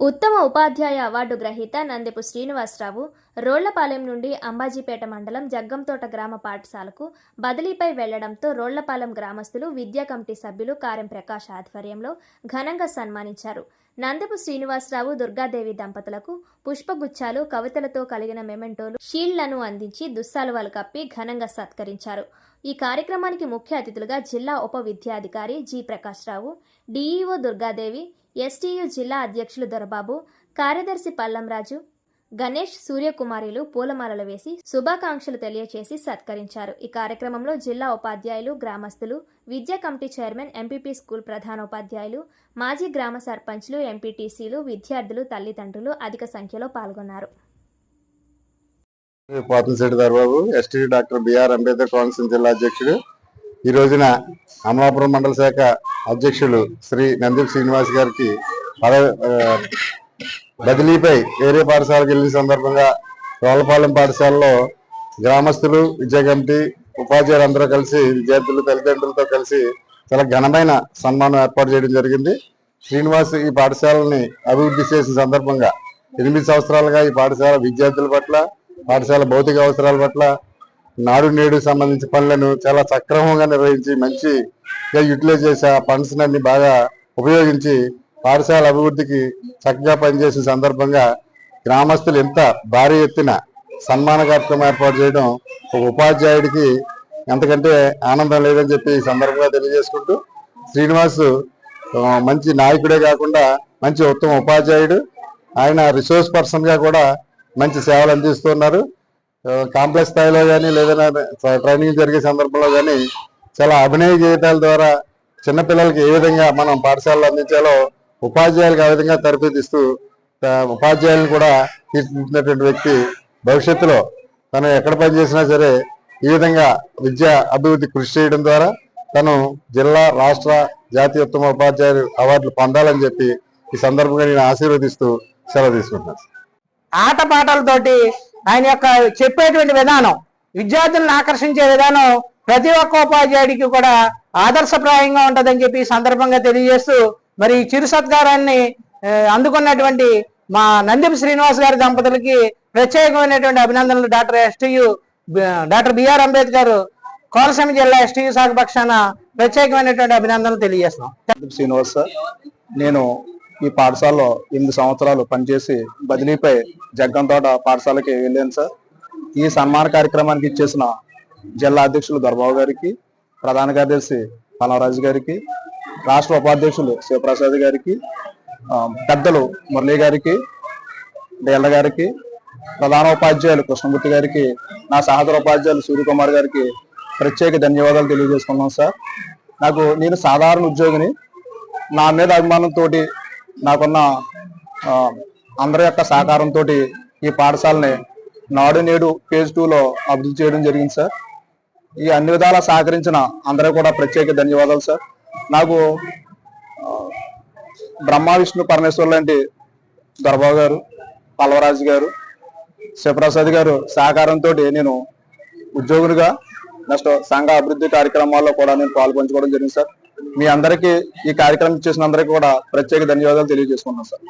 ఉత్తమ ఉపాధ్యాయ అవార్డు గ్రహీత నందెపు శ్రీనివాసరావు రోళ్ళపాలెం నుండి అంబాజీపేట మండలం జగ్గంతోట గ్రామ పాఠశాలకు బదిలీపై వెళ్ళడంతో రోళ్ళపాలెం గ్రామస్తులు విద్యా కమిటీ సభ్యులు కారెం ప్రకాష్ ఆధ్వర్యంలో ఘనంగా సన్మానించారు. నందపు శ్రీనివాసరావు దుర్గాదేవి దంపతులకు పుష్పగుచ్చాలు కవితలతో కలిగిన మెమెంటోలు షీల్డ్లను అందించి దుస్సాలువాలు కప్పి ఘనంగా సత్కరించారు. ఈ కార్యక్రమానికి ముఖ్య అతిథులుగా జిల్లా ఉప విద్యాధికారి G Prakashrao DEO Durgadevi STU జిల్లా అధ్యక్షులు దొరబాబు కార్యదర్శి పల్లంరాజు గణేష్ సూర్యకుమారిలు పూలమాలలు వేసి శుభాకాంక్షలు తెలియచేసి సత్కరించారు. ఈ కార్యక్రమంలో జిల్లా ఉపాధ్యాయులు గ్రామస్తులు విద్యా కమిటీ చైర్మన్ ఎంపీపీ స్కూల్ ప్రధానోపాధ్యాయులు మాజీ గ్రామ సర్పంచ్లు ఎంపీటీసీలు విద్యార్థులు తల్లిదండ్రులు అధిక సంఖ్యలో పాల్గొన్నారు. Pothamsetti Darbabu ST doctor BR Ambedkar council జిల్లా అధ్యక్షుడు. ఈ రోజున అమలాపురం మండల శాఖ అధ్యక్షులు శ్రీ నందీప్ శ్రీనివాస్ గారికి పదవి బదిలీపై వేరే పాఠశాలకు వెళ్ళిన సందర్భంగా రోలపాలెం పాఠశాలలో గ్రామస్తులు విద్యా కమిటీ ఉపాధ్యాయులు అందరూ కలిసి విద్యార్థులు తల్లిదండ్రులతో కలిసి చాలా ఘనమైన సన్మానం ఏర్పాటు చేయడం జరిగింది. శ్రీనివాస్ ఈ పాఠశాలని అభివృద్ధి చేసిన సందర్భంగా ఎనిమిది సంవత్సరాలుగా ఈ పాఠశాల విద్యార్థుల పట్ల పాఠశాల భౌతిక అవసరాల పట్ల నాడు నేడు సంబంధించిన పనులను చాలా సక్రమంగా నిర్వహించి మంచిగా యూటిలైజ్ చేసి ఆ ఫండ్స్ అన్ని బాగా ఉపయోగించి పాఠశాల అభివృద్ధికి చక్కగా పనిచేసిన సందర్భంగా గ్రామస్తులు ఎంత భారీ ఎత్తున సన్మాన కార్యక్రమం ఏర్పాటు చేయడం ఒక ఉపాధ్యాయుడికి ఎంతకంటే ఆనందం లేదని చెప్పి ఈ సందర్భంగా తెలియజేసుకుంటూ శ్రీనివాస్ మంచి నాయకుడే కాకుండా మంచి ఉత్తమ ఉపాధ్యాయుడు. ఆయన రిసోర్స్ పర్సన్గా కూడా మంచి సేవలు అందిస్తున్నారు కాంప్లెక్స్ స్థాయిలో కానీ లేదా ట్రైనింగ్ జరిగే సందర్భంలో కానీ చాలా అభినయ జీవితాల ద్వారా చిన్నపిల్లలకి ఏ విధంగా మనం పాఠశాలలో అందించాలో ఉపాధ్యాయులకు ఆ విధంగా తరబేదిస్తూ ఉపాధ్యాయులను కూడా తీర్చిదిద్దినటువంటి వ్యక్తి భవిష్యత్తులో తను ఎక్కడ పనిచేసినా సరే ఈ విధంగా విద్యా అభివృద్ధి కృషి చేయడం ద్వారా తను జిల్లా రాష్ట్ర జాతీయ ఉత్తమ ఉపాధ్యాయులు అవార్డులు పొందాలని చెప్పి ఈ సందర్భంగా నేను ఆశీర్వదిస్తూ సెలవు తీసుకుంటున్నాను. ఆటపాటలతోటి ఆయన యొక్క చెప్పేటువంటి విధానం విద్యార్థులను ఆకర్షించే విధానం ప్రతి ఒక్క ఉపాధ్యాయుడికి కూడా ఆదర్శప్రాయంగా ఉంటుందని చెప్పి సందర్భంగా తెలియజేస్తూ మరి ఈ చిరు సత్కారాన్ని అందుకున్నటువంటి మా నందిపి శ్రీనివాస్ గారి దంపతులకి ప్రత్యేకమైనటువంటి అభినందనలు doctor STU doctor BR Ambedkar Konaseema జిల్లా ఎస్టియు శాఖ పక్షాన ప్రత్యేకమైనటువంటి అభినందనలు తెలియజేస్తున్నాం. శ్రీనివాస్ సార్ నేను ఈ పాఠశాలలో ఎనిమిది సంవత్సరాలు పనిచేసి బదిలీపై జగ్గంతోట పాఠశాలకి వెళ్ళాను సార్. ఈ సన్మాన కార్యక్రమానికి ఇచ్చేసిన జిల్లా అధ్యక్షులు దొరబాబు గారికి ప్రధాన కార్యదర్శి పలవరాజు గారికి రాష్ట్ర ఉపాధ్యక్షులు శివప్రసాద్ గారికి పెద్దలు మురళి గారికి డేళ్ళ గారికి ప్రధాన ఉపాధ్యాయులు కృష్ణమూర్తి గారికి నా సహోదర ఉపాధ్యాయులు సూర్యకుమార్ గారికి ప్రత్యేక ధన్యవాదాలు తెలియజేసుకున్నాం సార్. నాకు నేను సాధారణ ఉద్యోగిని. నా మీద అభిమానంతో నాకున్న అందరి యొక్క సహకారంతో ఈ పాఠశాలని నాడు నేడు ఫేజ్ టూలో అభివృద్ధి చేయడం జరిగింది సార్. ఈ అన్ని విధాలా సహకరించిన అందరూ కూడా ప్రత్యేక ధన్యవాదాలు సార్. నాకు బ్రహ్మ విష్ణు పరమేశ్వర్ లాంటి దొరబాబు గారు పల్వరాజు గారు శివప్రసాద్ గారు సహకారంతో నేను ఉద్యోగులుగా నెక్స్ట్ సంఘ అభివృద్ధి కార్యక్రమాల్లో కూడా నేను పాల్పంచుకోవడం జరిగింది సార్. మీ అందరికీ ఈ కార్యక్రమం చేసిన అందరికీ కూడా ప్రత్యేక ధన్యవాదాలు తెలియజేసుకున్నాను సార్.